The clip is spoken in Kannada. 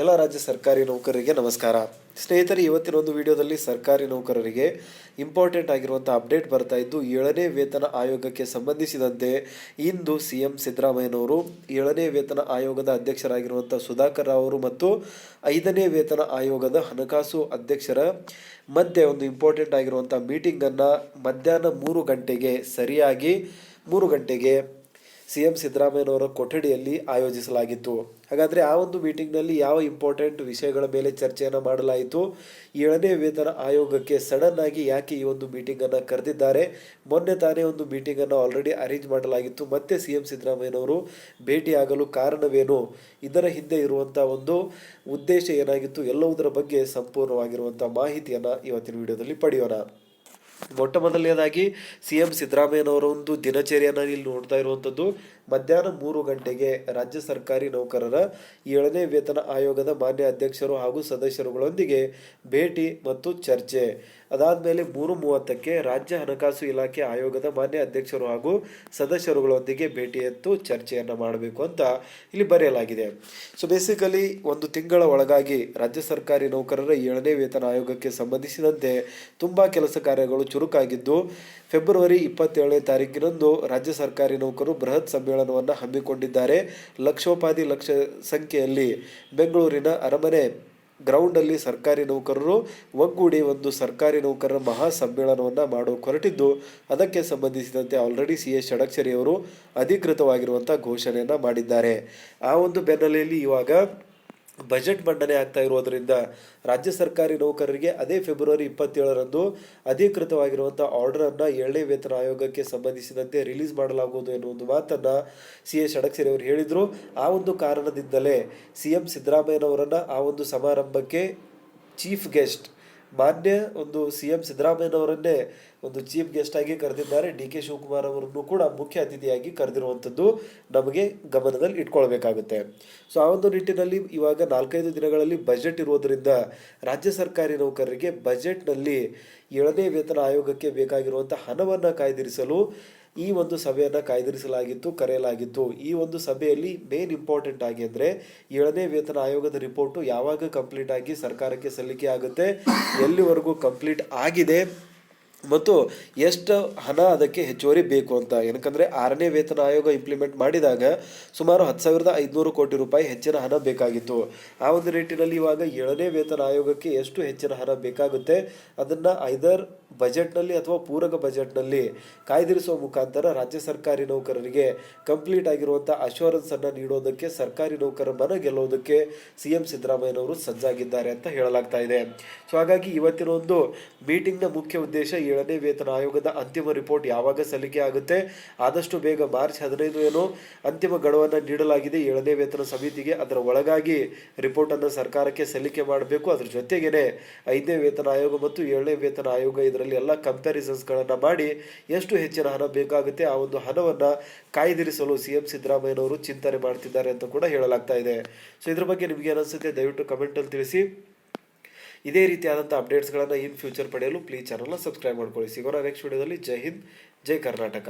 ಎಲ್ಲ ರಾಜ್ಯ ಸರ್ಕಾರಿ ನೌಕರರಿಗೆ ನಮಸ್ಕಾರ. ಸ್ನೇಹಿತರೆ, ಇವತ್ತಿನ ಒಂದು ವಿಡಿಯೋದಲ್ಲಿ ಸರ್ಕಾರಿ ನೌಕರರಿಗೆ ಇಂಪಾರ್ಟೆಂಟ್ ಆಗಿರುವಂಥ ಅಪ್ಡೇಟ್ ಬರ್ತಾ ಇದ್ದು, ಏಳನೇ ವೇತನ ಆಯೋಗಕ್ಕೆ ಸಂಬಂಧಿಸಿದಂತೆ ಇಂದು ಸಿ ಎಂ ಸಿದ್ದರಾಮಯ್ಯನವರು ಏಳನೇ ವೇತನ ಆಯೋಗದ ಅಧ್ಯಕ್ಷರಾಗಿರುವಂಥ ಸುಧಾಕರ್ ರಾವ್ ಅವರು ಮತ್ತು ಐದನೇ ವೇತನ ಆಯೋಗದ ಹಣಕಾಸು ಅಧ್ಯಕ್ಷರ ಮಧ್ಯೆ ಒಂದು ಇಂಪಾರ್ಟೆಂಟ್ ಆಗಿರುವಂಥ ಮೀಟಿಂಗನ್ನು ಮಧ್ಯಾಹ್ನ ಮೂರು ಗಂಟೆಗೆ ಸರಿಯಾಗಿ, ಮೂರು ಗಂಟೆಗೆ ಸಿ ಎಂ ಸಿದ್ದರಾಮಯ್ಯನವರ ಕೊಠಡಿಯಲ್ಲಿ ಆಯೋಜಿಸಲಾಗಿತ್ತು. ಹಾಗಾದರೆ ಆ ಒಂದು ಮೀಟಿಂಗ್ನಲ್ಲಿ ಯಾವ ಇಂಪಾರ್ಟೆಂಟ್ ವಿಷಯಗಳ ಮೇಲೆ ಚರ್ಚೆಯನ್ನು ಮಾಡಲಾಯಿತು? ಏಳನೇ ವೇತನ ಆಯೋಗಕ್ಕೆ ಸಡನ್ ಆಗಿ ಯಾಕೆ ಈ ಒಂದು ಮೀಟಿಂಗನ್ನು ಕರೆದಿದ್ದಾರೆ? ಮೊನ್ನೆ ತಾನೇ ಒಂದು ಮೀಟಿಂಗನ್ನು ಆಲ್ರೆಡಿ ಅರೇಂಜ್ ಮಾಡಲಾಗಿತ್ತು. ಮತ್ತೆ ಸಿ ಎಂ ಸಿದ್ದರಾಮಯ್ಯನವರು ಭೇಟಿಯಾಗಲು ಕಾರಣವೇನು? ಇದರ ಹಿಂದೆ ಇರುವಂಥ ಒಂದು ಉದ್ದೇಶ ಏನಾಗಿತ್ತು? ಎಲ್ಲವುದರ ಬಗ್ಗೆ ಸಂಪೂರ್ಣವಾಗಿರುವಂಥ ಮಾಹಿತಿಯನ್ನು ಇವತ್ತಿನ ವಿಡಿಯೋದಲ್ಲಿ ಪಡೆಯೋಣ. ಮೊಟ್ಟ ಮೊದಲನೇದಾಗಿ ಸಿ ಎಂ ಸಿದ್ದರಾಮಯ್ಯನವರ ಒಂದು ದಿನಚರಿಯನ್ನು ಇಲ್ಲಿ ನೋಡ್ತಾ ಇರುವಂಥದ್ದು. ಮಧ್ಯಾಹ್ನ ಮೂರು ಗಂಟೆಗೆ ರಾಜ್ಯ ಸರ್ಕಾರಿ ನೌಕರರ ಏಳನೇ ವೇತನ ಆಯೋಗದ ಮಾನ್ಯ ಅಧ್ಯಕ್ಷರು ಹಾಗೂ ಸದಸ್ಯರುಗಳೊಂದಿಗೆ ಭೇಟಿ ಮತ್ತು ಚರ್ಚೆ. ಅದಾದಮೇಲೆ ಮೂರು ಮೂವತ್ತಕ್ಕೆ ರಾಜ್ಯ ಹಣಕಾಸು ಇಲಾಖೆ ಆಯೋಗದ ಮಾನ್ಯ ಅಧ್ಯಕ್ಷರು ಹಾಗೂ ಸದಸ್ಯರುಗಳೊಂದಿಗೆ ಭೇಟಿಯತ್ತು ಚರ್ಚೆಯನ್ನು ಮಾಡಬೇಕು ಅಂತ ಇಲ್ಲಿ ಬರೆಯಲಾಗಿದೆ. ಸೊ ಬೇಸಿಕಲಿ ಒಂದು ತಿಂಗಳ ಒಳಗಾಗಿ ರಾಜ್ಯ ಸರ್ಕಾರಿ ನೌಕರರ ಏಳನೇ ವೇತನ ಆಯೋಗಕ್ಕೆ ಸಂಬಂಧಿಸಿದಂತೆ ತುಂಬ ಕೆಲಸ ಕಾರ್ಯಗಳು ಚುರುಕಾಗಿದ್ದು, ಫೆಬ್ರವರಿ ಇಪ್ಪತ್ತೇಳನೇ ತಾರೀಕಿನಂದು ರಾಜ್ಯ ಸರ್ಕಾರಿ ನೌಕರರು ಬೃಹತ್ ಸಮ್ಮೇಳನವನ್ನು ಹಮ್ಮಿಕೊಂಡಿದ್ದಾರೆ. ಲಕ್ಷೋಪಾದಿ ಲಕ್ಷ ಸಂಖ್ಯೆಯಲ್ಲಿ ಬೆಂಗಳೂರಿನ ಅರಮನೆ ಗ್ರೌಂಡಲ್ಲಿ ಸರ್ಕಾರಿ ನೌಕರರು ಒಗ್ಗೂಡಿ ಒಂದು ಸರ್ಕಾರಿ ನೌಕರರ ಮಹಾ ಸಮ್ಮೇಳನವನ್ನು ಮಾಡೋಕೆ ಹೊರಟಿದ್ದು, ಅದಕ್ಕೆ ಸಂಬಂಧಿಸಿದಂತೆ ಆಲ್ರೆಡಿ ಸಿ ಎಸ್ ಷಡಕ್ಷರಿ ಅವರು ಅಧಿಕೃತವಾಗಿರುವಂಥ ಘೋಷಣೆಯನ್ನು ಮಾಡಿದ್ದಾರೆ. ಆ ಒಂದು ಬೆನ್ನಲೆಯಲ್ಲಿ ಇವಾಗ ಬಜೆಟ್ ಮಂಡನೆ ಆಗ್ತಾ ಇರೋದರಿಂದ ರಾಜ್ಯ ಸರ್ಕಾರಿ ನೌಕರರಿಗೆ ಅದೇ ಫೆಬ್ರವರಿ ಇಪ್ಪತ್ತೇಳರಂದು ಅಧಿಕೃತವಾಗಿರುವಂಥ ಆರ್ಡರನ್ನು ಏಳನೇ ವೇತನ ಆಯೋಗಕ್ಕೆ ಸಂಬಂಧಿಸಿದಂತೆ ರಿಲೀಸ್ ಮಾಡಲಾಗುವುದು ಎನ್ನುವ ಒಂದು ಮಾತನ್ನು ಸಿ ಎಸ್ ಷಡಕ್ಷರಿ ಅವರು ಹೇಳಿದರು. ಆ ಒಂದು ಕಾರಣದಿಂದಲೇ ಸಿ ಎಂ ಸಿದ್ದರಾಮಯ್ಯನವರನ್ನು ಆ ಒಂದು ಸಮಾರಂಭಕ್ಕೆ ಚೀಫ್ ಗೆಸ್ಟ್ ಮಾನ್ಯ ಒಂದು ಸಿ ಎಂ ಸಿದ್ದರಾಮಯ್ಯನವರನ್ನೇ ಒಂದು ಚೀಫ್ ಗೆಸ್ಟ್ ಆಗಿ ಕರೆದಿದ್ದಾರೆ. ಡಿ ಕೆ ಶಿವಕುಮಾರ್ ಅವರನ್ನು ಕೂಡ ಮುಖ್ಯ ಅತಿಥಿಯಾಗಿ ಕರೆದಿರುವಂಥದ್ದು ನಮಗೆ ಗಮನದಲ್ಲಿ ಇಟ್ಕೊಳ್ಬೇಕಾಗುತ್ತೆ. ಸೊ, ಆ ಒಂದು ನಿಟ್ಟಿನಲ್ಲಿ ಇವಾಗ ನಾಲ್ಕೈದು ದಿನಗಳಲ್ಲಿ ಬಜೆಟ್ ಇರೋದರಿಂದ ರಾಜ್ಯ ಸರ್ಕಾರಿ ನೌಕರರಿಗೆ ಬಜೆಟ್ನಲ್ಲಿ ಏಳನೇ ವೇತನ ಆಯೋಗಕ್ಕೆ ಬೇಕಾಗಿರುವಂಥ ಹಣವನ್ನು ಕಾಯ್ದಿರಿಸಲು ಈ ಒಂದು ಸಭೆಯನ್ನು ಕಾಯ್ದಿರಿಸಲಾಗಿತ್ತು, ಕರೆಯಲಾಗಿತ್ತು. ಈ ಒಂದು ಸಭೆಯಲ್ಲಿ ಮೇನ್ ಇಂಪಾರ್ಟೆಂಟ್ ಆಗಿ ಅಂದರೆ ಏಳನೇ ವೇತನ ಆಯೋಗದ ರಿಪೋರ್ಟು ಯಾವಾಗ ಕಂಪ್ಲೀಟ್ ಆಗಿ ಸರ್ಕಾರಕ್ಕೆ ಸಲ್ಲಿಕೆ ಆಗುತ್ತೆ, ಎಲ್ಲಿವರೆಗೂ ಕಂಪ್ಲೀಟ್ ಆಗಿದೆ ಮತ್ತು ಎಷ್ಟು ಹಣ ಅದಕ್ಕೆ ಹೆಚ್ಚುವರಿ ಬೇಕು ಅಂತ. ಏನಕ್ಕಂದರೆ ಆರನೇ ವೇತನ ಆಯೋಗ ಇಂಪ್ಲಿಮೆಂಟ್ ಮಾಡಿದಾಗ ಸುಮಾರು ಹತ್ತು ಸಾವಿರದ ಐದುನೂರು ಕೋಟಿ ರೂಪಾಯಿ ಹೆಚ್ಚಿನ ಹಣ ಬೇಕಾಗಿತ್ತು. ಆ ಒಂದು ನಿಟ್ಟಿನಲ್ಲಿ ಇವಾಗ ಏಳನೇ ವೇತನ ಆಯೋಗಕ್ಕೆ ಎಷ್ಟು ಹೆಚ್ಚಿನ ಹಣ ಬೇಕಾಗುತ್ತೆ ಅದನ್ನು ಐದರ್ ಬಜೆಟ್ನಲ್ಲಿ ಅಥವಾ ಪೂರಕ ಬಜೆಟ್ನಲ್ಲಿ ಕಾಯ್ದಿರಿಸುವ ಮುಖಾಂತರ ರಾಜ್ಯ ಸರ್ಕಾರಿ ನೌಕರರಿಗೆ ಕಂಪ್ಲೀಟ್ ಆಗಿರುವಂಥ ಅಶ್ಯೂರೆನ್ಸನ್ನು ನೀಡೋದಕ್ಕೆ, ಸರ್ಕಾರಿ ನೌಕರರ ಮನ ಗೆಲ್ಲೋದಕ್ಕೆ ಸಿ ಎಂ ಸಿದ್ದರಾಮಯ್ಯನವರು ಸಜ್ಜಾಗಿದ್ದಾರೆ ಅಂತ ಹೇಳಲಾಗ್ತಾ ಇದೆ. ಸೊ ಹಾಗಾಗಿ ಇವತ್ತಿನ ಒಂದು ಮೀಟಿಂಗ್ನ ಮುಖ್ಯ ಉದ್ದೇಶ ಏಳನೇ ವೇತನ ಆಯೋಗದ ಅಂತಿಮ ರಿಪೋರ್ಟ್ ಯಾವಾಗ ಸಲ್ಲಿಕೆ ಆಗುತ್ತೆ? ಆದಷ್ಟು ಬೇಗ ಮಾರ್ಚ್ ಹದಿನೈದು ಏನೋ ಅಂತಿಮ ಗಡುವನ್ನು ನೀಡಲಾಗಿದೆ. ಏಳನೇ ವೇತನ ಸಮಿತಿಗೆ ಅದರ ಒಳಗಾಗಿ ರಿಪೋರ್ಟನ್ನು ಸರ್ಕಾರಕ್ಕೆ ಸಲ್ಲಿಕೆ ಮಾಡಬೇಕು. ಅದ್ರ ಜೊತೆಗೇನೆ ಐದನೇ ವೇತನ ಆಯೋಗ ಮತ್ತು ಏಳನೇ ವೇತನ ಆಯೋಗ ಇದರಲ್ಲಿ ಎಲ್ಲ ಕಂಪ್ಯಾರಿಸನ್ಸ್ಗಳನ್ನು ಮಾಡಿ ಎಷ್ಟು ಹೆಚ್ಚಿನ ಹಣ ಬೇಕಾಗುತ್ತೆ ಆ ಒಂದು ಹಣವನ್ನು ಕಾಯ್ದಿರಿಸಲು ಸಿ ಎಂ ಸಿದ್ದರಾಮಯ್ಯನವರು ಚಿಂತನೆ ಮಾಡ್ತಿದ್ದಾರೆ ಅಂತ ಕೂಡ ಹೇಳಲಾಗ್ತಾ ಇದೆ. ಸೊ ಇದ್ರ ಬಗ್ಗೆ ನಿಮಗೆ ಏನಿಸುತ್ತೆ ದಯವಿಟ್ಟು ಕಮೆಂಟಲ್ಲಿ ತಿಳಿಸಿ. ಇದೇ ರೀತಿಯಾದಂಥ ಅಪ್ಡೇಟ್ಸ್ಗಳನ್ನು ಇನ್ ಫ್ಯೂಚರ್ ಪಡೆಯಲು ಪ್ಲೀಸ್ ಚಾನಲ್ನ ಸಬ್ಸ್ಕ್ರೈಬ್ ಮಾಡ್ಕೊಳ್ಳಿ. ಸಿಗೋಣ ನೆಕ್ಸ್ಟ್ ವಿಡಿಯೋದಲ್ಲಿ ಜೈ ಹಿಂದ್, ಜೈ ಕರ್ನಾಟಕ.